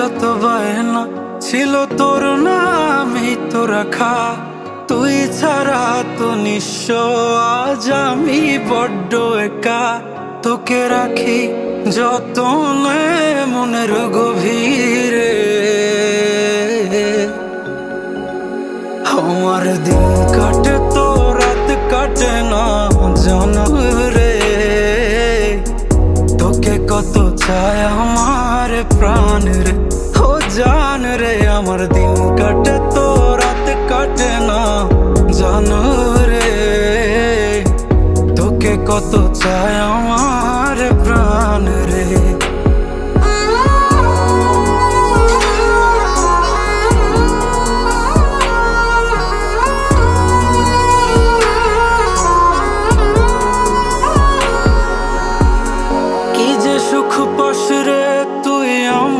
যত বায়না ছিল তোর নামই তো রাখা। তুই ছাড়া তো নিঃস্ব, আজ আমি বড্ড একা। তোকে রাখি যতনে মনের গভীরে। আমার দিন কাটে তো রাত কাটে না জানো রে। তোকে কত চায় আমার প্রাণ রে, ও জান রে, আমার দিন কাটে, তো রাত কাটে না। জানো রে, তোকে কত চায় আমার প্রাণ রে। সুখ পাস রে তুই আমায়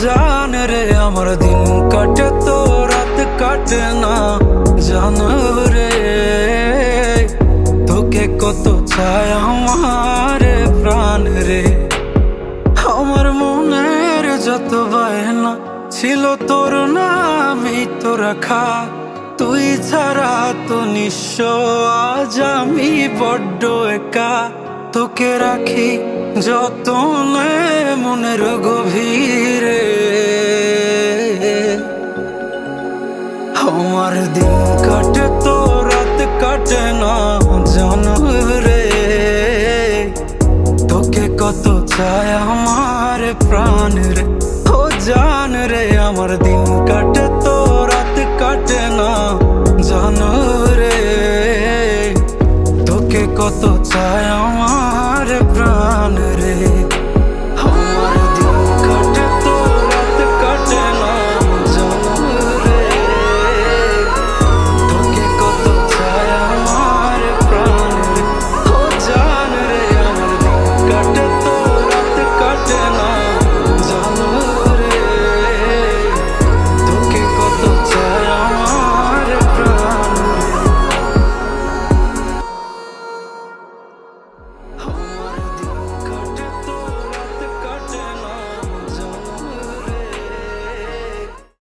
জান রে আমার দিন কাটে তো রাত কাটে না জান রে তোকে কত চায় আমার প্রাণ রে আমার মনের যত বায়না ছিল তোর নামই তো রাখা তুই ছাড়া তো নিঃস্ব আজ আমি বড্ড একা তোকে রাখি যতনে মনের গভীরে আমার দিন কাটে তো রাত কাটে না, জানো রে। তোকে কত চাই আমার প্রাণ রে, ও জান রে, আমার দিন কাটে তো